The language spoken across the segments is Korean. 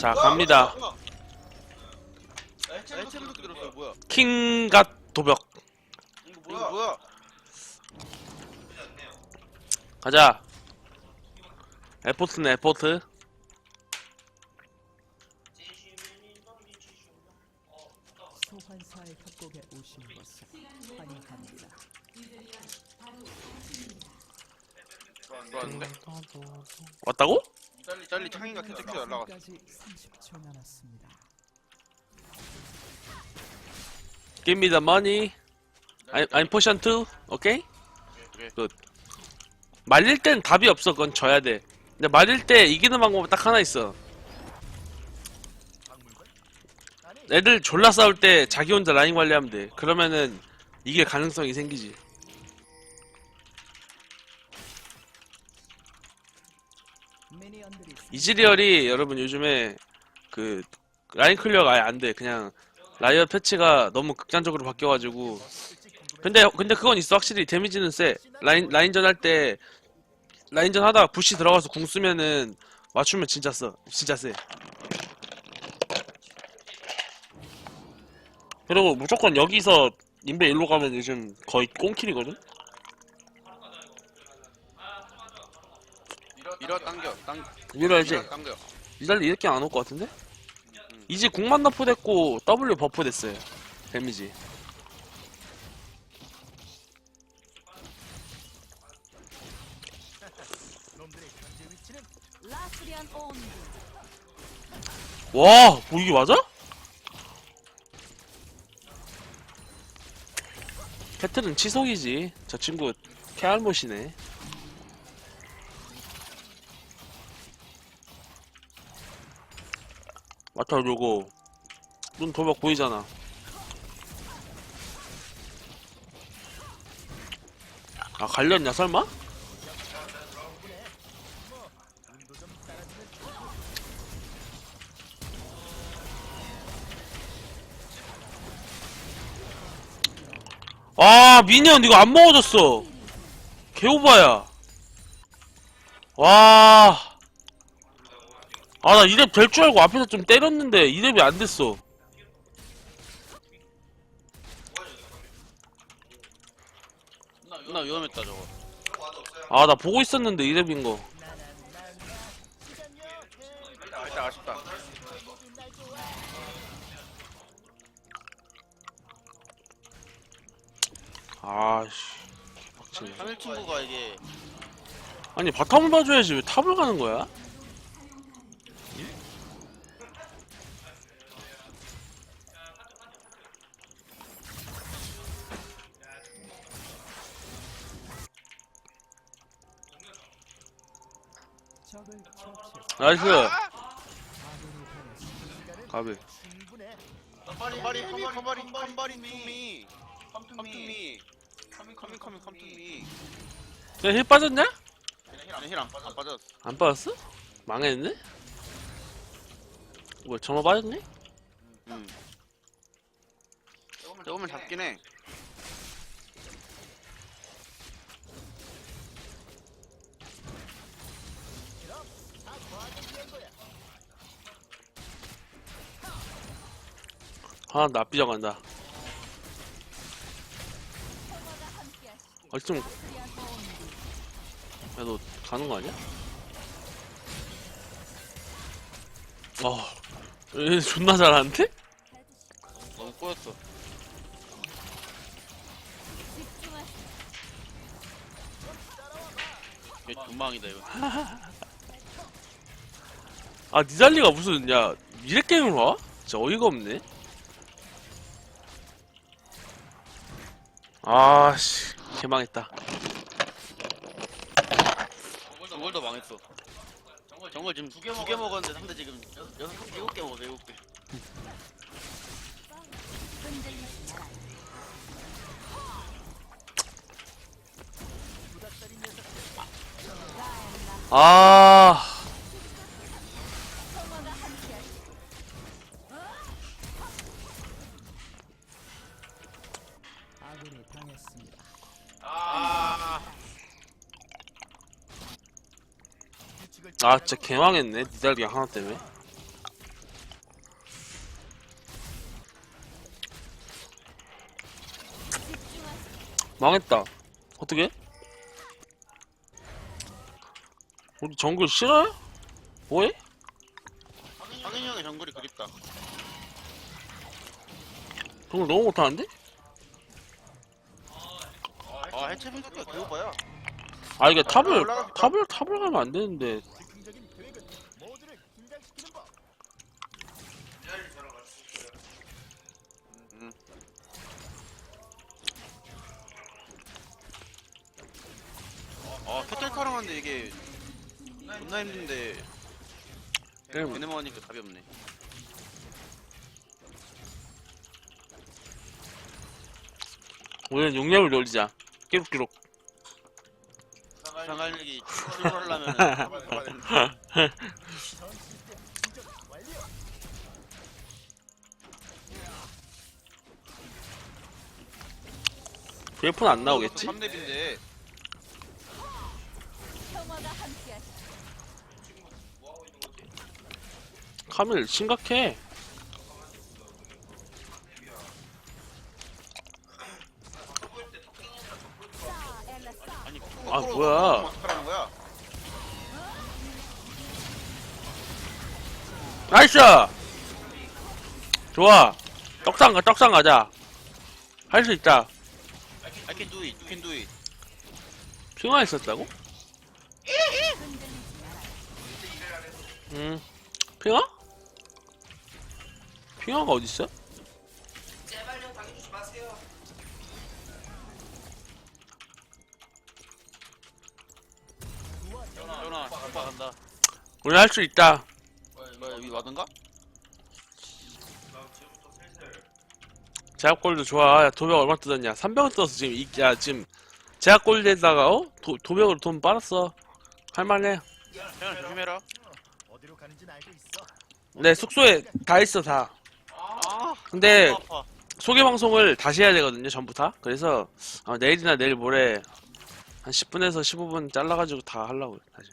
자 갑니다. 해체부터 들었어요 뭐야 킹갓 도벽. 이거 뭐야? 이거 뭐야 가자. 에포트네 에포트. 소환사의 협곡에 오신 것을 환영합니다. 들어왔는데? 왔다고? 짤리 짤리 창인가 캔체크 연락 왔어. 까지 30초 남았습니다. Give me the money. I'm, I'm potion 2 오케이? 오케이. 굿 말릴 땐 답이 없어. 그건 져야 돼. 근데 말릴 때 이기는 방법은 딱 하나 있어. 애들 졸라 싸울 때 자기 혼자 라인 관리하면 돼. 그러면은 이길 가능성이 생기지 이 이즈리얼이 여러분 요즘에 그 라인 클리어가 아예 안 돼. 그냥 라이어 패치가 너무 극단적으로 바뀌어가지고. 근데 근데 그건 있어 확실히 데미지는 세. 라인 라인전 할 때 라인전 하다가 부시 들어가서 궁 쓰면은 맞추면 진짜 써. 진짜 세. 그리고 무조건 여기서 인베 일로 가면 요즘 거의 꽁킬이거든. 밀어 당겨 당 밀어야지. 밀어 당겨 이달리 이렇게 안 올 것 같은데? 이제 궁만 너프 됐고 W 버프 됐어요. 데미지. 라스리안 와, 뭐 이게 맞아? 캐틀은 치속이지. 저 친구 캐알못이네. 맡아주고 눈 도벽 보이잖아. 아 갈렸냐 설마? 아 미니언 이거 안 먹어졌어 개오바야 와 아 나 이랩 될 줄 알고 앞에서 좀 때렸는데 이랩이 안 됐어. 나 위험했다 저거. 아 나 보고 있었는데 이랩인 거. 아, 일단 아쉽다 아씨 개빡치네. 하늘 친구가 이게 아니 바텀을 봐줘야지. 왜 탑을 가는 거야? 나이스 당했습니다. 가비 야힐 빠졌냐? 아니 힐안 안 빠졌어 안 빠졌어? 망했네? 뭐 전화 빠졌네? 응 조금은 잡긴 해 아, 나 삐져간다. 얼좀 야, 너 가는 거 아니야? 어, 얘 존나 잘하는데? 너무 꼬였어 얘 존망이다 이거 아, 니달리가 무슨, 야, 미래 게임을 와? 진짜 어이가 없네. 아씨, 개망했다. 정글도 망했어? 정글 지금 두 개 먹었는데 상대 지금 여섯, 여섯 일곱 개 먹었어 일곱 개. 아, 아 진짜 개망했네 니달리 하나 때문에 망했다 어떻게? 우리 정글 싫어요? 뭐해? 상인 형의 정글이 그립다. 정글 너무 못하는데? 아 해체 분석기 개오바야. 아 이게 탑을 탑을 탑을 가면 안 되는데 아 캐틀 카랑한데 이게 존나 힘든데 게임 얘네만 하니까 답이 없네 우리는 용량을 놀리자. 끼룩끼룩. 상갈력이 출발하려면 BF는 안 나오겠지? 3렙인데 평화가 함께하시죠. 카밀 심각해. 아, 뭐야. 나이스! 좋아. 떡상 가, 떡상 가자. 할 수 있다. I can do it, you can do it 핑화 있었다고? 흔들리지 말아요. 음. 핑화? 핑화가 어딨어? 전화 오빠 간다 우리 할 수 있다. 뭐야 여기 와든가? 제약골도 좋아. 야, 도벽 얼마 뜯었냐? 300원 뜯었어, 지금. 이, 야, 지금. 제약골에다가, 어? 도, 도벽으로 돈 빨았어. 할만해. 형 조심해라 어디로 가는지는 알고 있어. 네, 숙소에 다 있어, 다. 아 근데, 아파 소개 방송을 다시 해야 되거든요, 전부 다. 그래서, 아마 내일이나 내일 모레, 한 10분에서 15분 잘라가지고 다 하려고, 다시.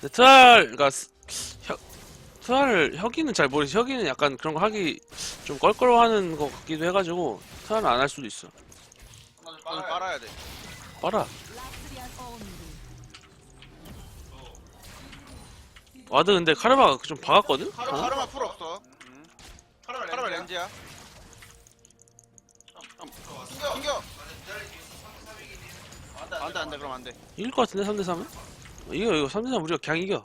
근데 트랄, 그니까, 혀, 트랄, 혁이는 잘 모르지. 혁이는 약간 그런 거 하기 좀 껄끄러워하는 것 같기도 해가지고, 트랄은 안 할 수도 있어. 오늘 빨아야 돼 봐라. 라스리안 온리. 와드 근데 카르마가 좀 박았거든? 카르, 어? 카르마 풀 없어. 카르마 렌즈야? 튕겨 튕겨. 안 돼 안 돼 그럼 안 돼. 이길 것 같은데 3대3은? 이거 이거 3대3 우리가 그냥 이겨.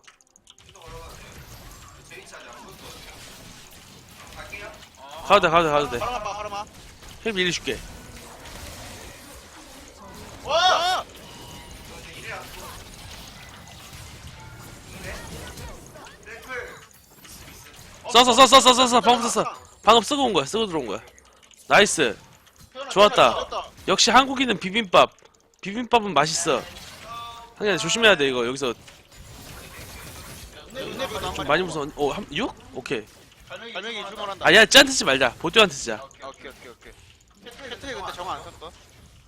가도 돼 가도 돼 가도 돼. 카르마 봐 카르마. 힐 미리 줄게 썼어 썼어 썼어 썼어 방금 썼어 방금 쓰고 온 거야. 쓰고 들어온 거야. 나이스. 좋았다. 역시 한국인은 비빔밥. 비빔밥은 맛있어. 한야 조심해야 돼 이거. 여기서 좀 많이 무서운 오 한, 6? 오케이. 아니야 쟤한테 쓰지 말자. 보뚜한테 쓰자 오케이 오케이 오케이. 캐틀이 근데 정화 안 썼어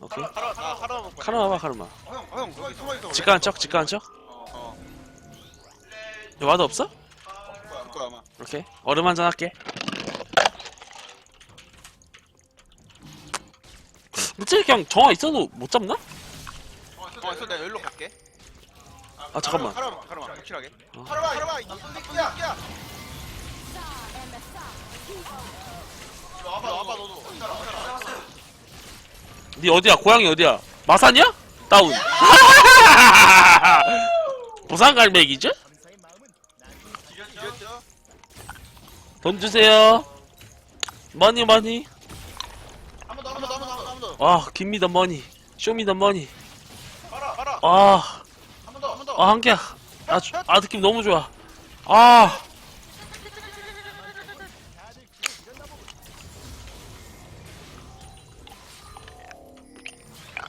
오케이 카르마 볼 거야 카르마 봐 카르마. 형형 직관한 척 직관한 척? 어 야, 와드 없어? 볼 거야 아마. 오케이. 얼음 한잔 할게. 근데 그냥 정화 있어도 못 잡나? 어 있어 내가 여기로 갈게. 아 잠깐만. 카르마 카르마. 확실하게. 어. 카르마 카르마. 이 새끼야. 야. 와봐 와봐 너도. 니 어디야? 고향이 어디야? 마산이야? 다운. 부산 갈매기죠? 감사의 마음은 지렸죠? 돈 주세요 머니 머니 한번 더 한 번 더 한 번 더 한 번더아 김미더 머니 쇼미더 머니 빨아 빨아 아 한 번 더 한 번 더 아, 한 개야. 아, 주- 아, 느낌 너무 좋아. 아.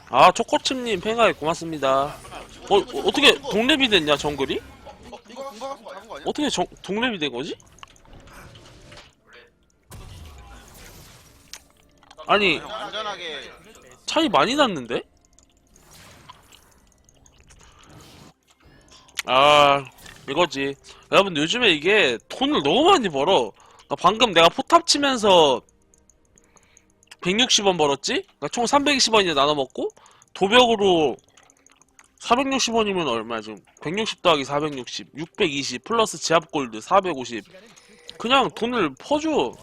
아, 초코칩님 팽가에 고맙습니다. 어, 어, 어떻게 동랩이 됐냐, 정글이? 어, 이거 금방 잡은 거 아니야? 어떻게 정, 동랩이 된 거지? 아니, 형 안전하게 차이 많이 났는데? 아, 이거지. 여러분, 요즘에 이게 돈을 너무 많이 벌어. 나 방금 내가 포탑 치면서 160원 벌었지? 그러니까 총 320원이 나눠 먹고 도벽으로 460원이면 얼마 지금 160 더하기 460 620 플러스 지압 골드 450 그냥 돈을 퍼줘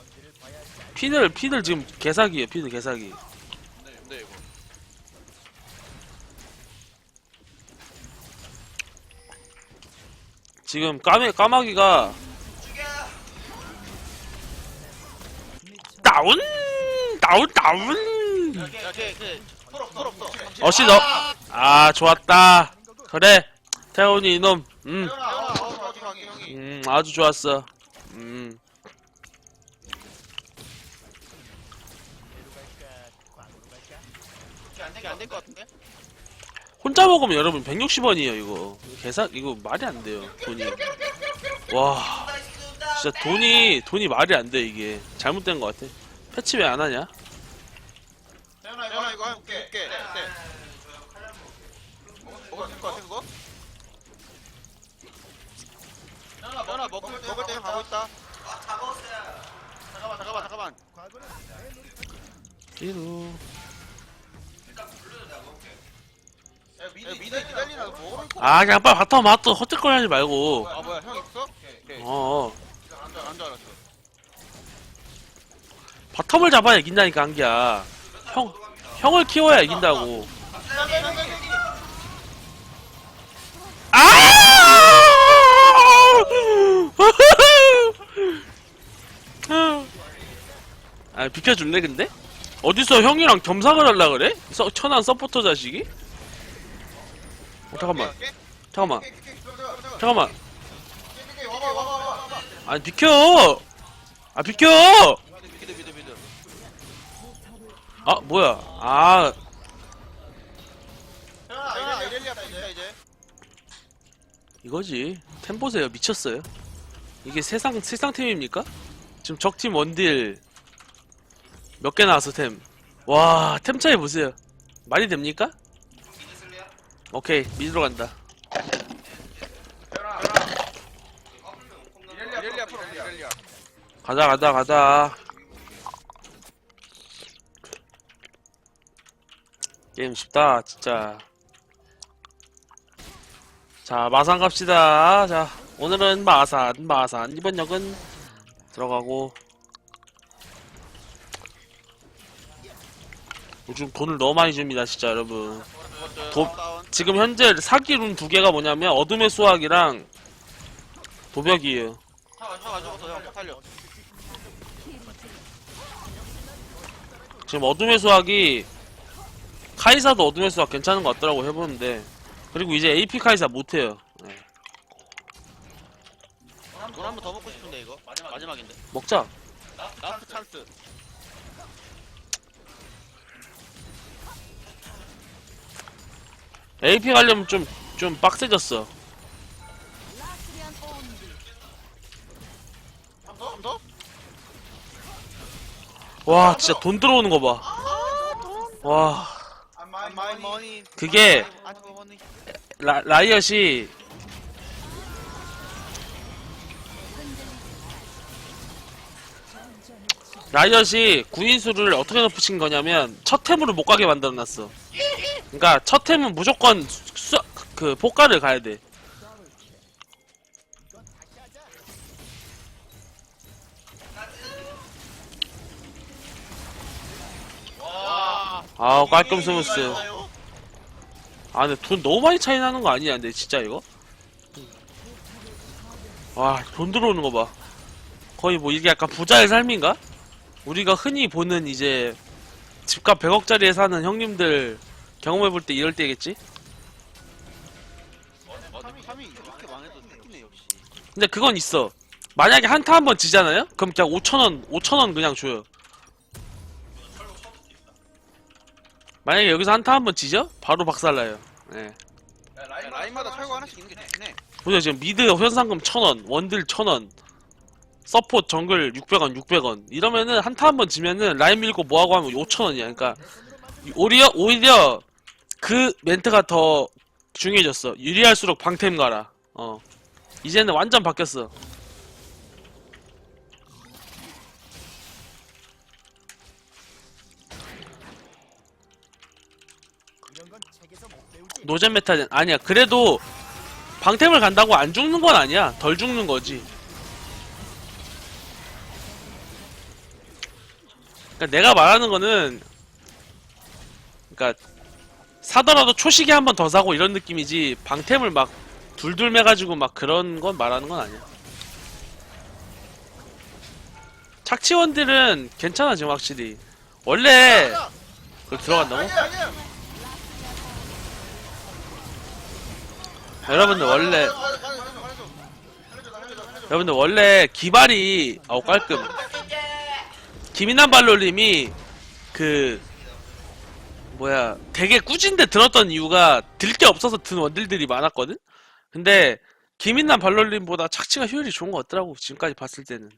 피들 피들 지금 개사기에요 피들 개사기 근데 근데 이거 지금 까메 까마귀가 다운 다운 다운 없어 풀 없어 어시 너. 아 좋았다. 그래. 태훈이 이놈. 음, 어 형이 음 아주 좋았어. 음. 안 될 것 같은데? 혼자 먹으면 여러분 160원이에요 이거. 계산 이거 말이 안 돼요 돈이. 와. 진짜 돈이 돈이 말이 안 돼 이게. 잘못된 것 같아. 패치 왜 안 하냐? 태연아 이거 이거 해볼게 해볼게 네. 먹을 것 같아 그거? 태연아 먹을 먹을 때 가고 있다 잠깐만 잠깐만 잠깐만 과거는 이루. 미드 미드 기다리나 먹으면 아 그냥 빨리 바텀 맞또 헛짓거리 하지 말고. 아 뭐야 형 있어? 오케이 어. 앉아 앉아 알았어 바텀을 잡아야 이긴다니까 한기야. 형 형을 키워야 이긴다고. 아! 아 비켜줄래 근데? 어디서 형이랑 겸상을 할라 그래? 서, 천한 서포터 자식이? 어, 잠깐만. 잠깐만. 잠깐만. 아니 비켜! 아 비켜! 미드 미드 미드 아 뭐야? 아. 아 이렐리아다 이제 이제 이거지. 템 보세요. 미쳤어요. 이게 세상 세상 템입니까? 지금 적팀 원딜 몇 개 나왔어 템 와 템 차이 보세요. 말이 됩니까? 오케이 미드로 간다. 가자 가자 가자. 게임 쉽다 진짜. 자 마산 갑시다. 자 오늘은 마산 마산. 이번 역은 들어가고. 요즘 돈을 너무 많이 줍니다 진짜 여러분. 도- 지금 현재 사기 룬 두 개가 뭐냐면 어둠의 수학이랑 도벽이에요. 형 죽었어. 형 살려. 지금 어둠의 수학이 카이사도 어둠의 수학 괜찮은 것 같더라고 해보는데. 그리고 이제 AP 카이사 못해요. 네. 돈한번 더 먹고 싶은데 이거? 마지막인데. 먹자. 라스트 찬스 AP 가려면 좀 좀 빡세졌어. 한? 한? 와 진짜 돈 들어오는 거 봐와 마이 머니 그게 라, 라이엇이 라이엇이 구인수를 어떻게 높이신 거냐면 첫 템으로 못 가게 만들어놨어 그니까 첫 템은 무조건 수, 그 포가를 가야 돼 아우 깔끔 스무스 아 근데 돈 너무 많이 차이 나는 거 아니야 근데 진짜 이거? 와 돈 들어오는 거 봐 거의 뭐 이게 약간 부자의 삶인가? 우리가 흔히 보는 이제 집값 100억짜리에 사는 형님들 경험해볼 때 이럴 때겠지? 3위 3위 이렇게 망해도 역시 근데 그건 있어 만약에 한타 한 번 지잖아요? 그럼 그냥 5천원 5천원 그냥 줘요 만약에 여기서 한타 한 번 지죠? 바로 박살나요 예. 야, 라인마다 철거 하나씩 있는 게 좋긴 해 보세요 지금 미드 현상금 1000원 원딜 1000원 서포트 정글 600원 600원 이러면은 한타 한 번 지면은 라인 밀고 뭐하고 하면 5000원이야 그러니까 오히려 오히려 그 멘트가 더 중요해졌어 유리할수록 방템 가라 어 이제는 완전 바뀌었어. 노잼 메타 아니야. 그래도 방템을 간다고 안 죽는 건 아니야. 덜 죽는 거지. 그러니까 내가 말하는 거는 그러니까 사더라도 초시계 한번 더 사고 이런 느낌이지 방템을 막 둘둘 매가지고 막 그런 건 말하는 건 아니야. 착취원들은 괜찮아 지금 확실히. 원래 그걸 들어간다고? 여러분들 원래 여러분들 원래 기발이 아우 깔끔. 김인환 발로님이 그 뭐야 되게 꾸진데 들었던 이유가 들 게 없어서 든 원딜들이 많았거든? 근데 김인환 발로님보다 착취가 효율이 좋은 것 같더라고 지금까지 봤을 때는